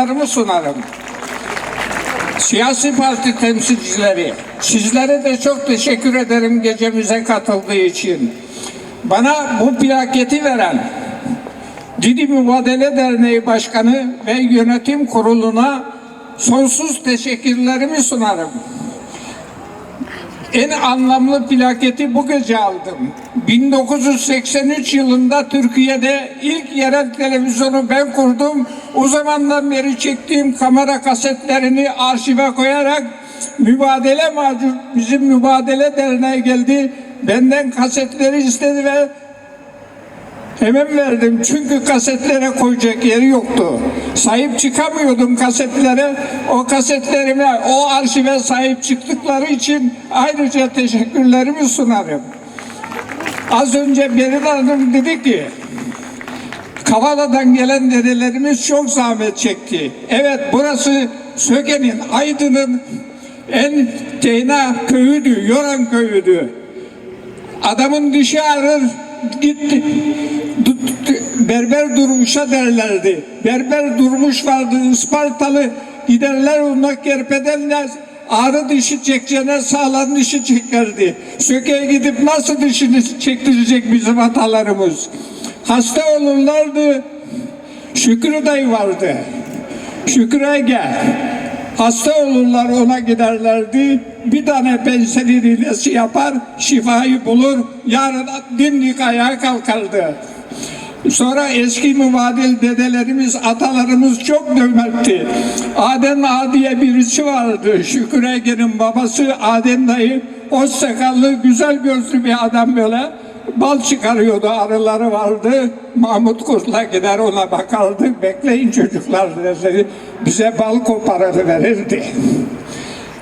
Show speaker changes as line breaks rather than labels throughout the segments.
selamlarımı sunarım. Siyasi parti temsilcileri, sizlere de çok teşekkür ederim gecemize katıldığı için. Bana bu plaketi veren Didi Mübadele Derneği Başkanı ve Yönetim Kurulu'na sonsuz teşekkürlerimi sunarım. En anlamlı plaketi bu gece aldım. 1983 yılında Türkiye'de ilk yerel televizyonu ben kurdum. O zamandan beri çektiğim kamera kasetlerini arşive koyarak mübadele macun bizim mübadele derneği geldi. Benden kasetleri istedi ve Hemen verdim çünkü kasetlere koyacak yeri yoktu. Sahip çıkamıyordum kasetlere. O kasetlerime, o arşive sahip çıktıkları için ayrıca teşekkürlerimi sunarım. Az önce Berin Hanım dedi ki, Kavala'dan gelen dedelerimiz çok zahmet çekti. Evet burası Söke'nin, Aydın'ın en teyna köyüdü, Yoran köyüdü. Adamın dişi ağrır, gitti. Berber durmuşa derlerdi. Berber durmuş vardı Ispartalı giderler ona kerpedenler ağrı dişi çekeceğine sağlam dişi çekerdi. Söke'ye gidip nasıl dişini çektirecek bizim atalarımız. Hasta olurlardı. Şükrü dayı vardı. Şükrü'ye gel. Hasta olurlar ona giderlerdi. Bir tane penselin iğnesi yapar, şifayı bulur. Yarın dimdik ayağa kalkardı. Sonra eski mübadil dedelerimiz, atalarımız çok cömertti. Adem Ağa diye birisi vardı. Şükrü Ege'nin babası Adem dayı. O sakallı, güzel gözlü bir adam böyle. Bal çıkarıyordu, arıları vardı. Mahmut Kurt'la gider ona bakardı. Bekleyin çocuklar derdi. Bize bal koparır verirdi.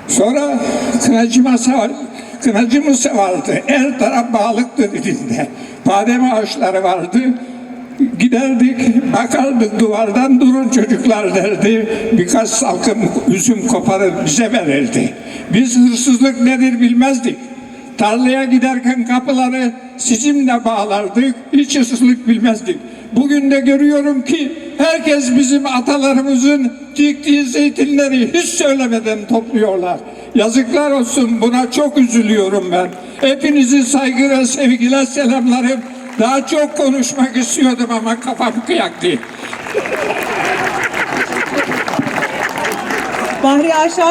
Sonra kınacı masa kınacımız vardı. Her taraf bağlıktı dilinde. Badem ağaçları vardı. Giderdik, bakardık duvardan durun çocuklar derdi. Birkaç salkım üzüm koparır bize verirdi. Biz hırsızlık nedir bilmezdik. Tarlaya giderken kapıları sizinle bağlardık. Hiç hırsızlık bilmezdik. Bugün de görüyorum ki herkes bizim atalarımızın diktiği zeytinleri hiç söylemeden topluyorlar. Yazıklar olsun buna çok üzülüyorum ben. Hepinizi saygıyla sevgiler selamlarım. Daha çok konuşmak istiyordum ama kafam kıyak değil.
Bahri Aşağı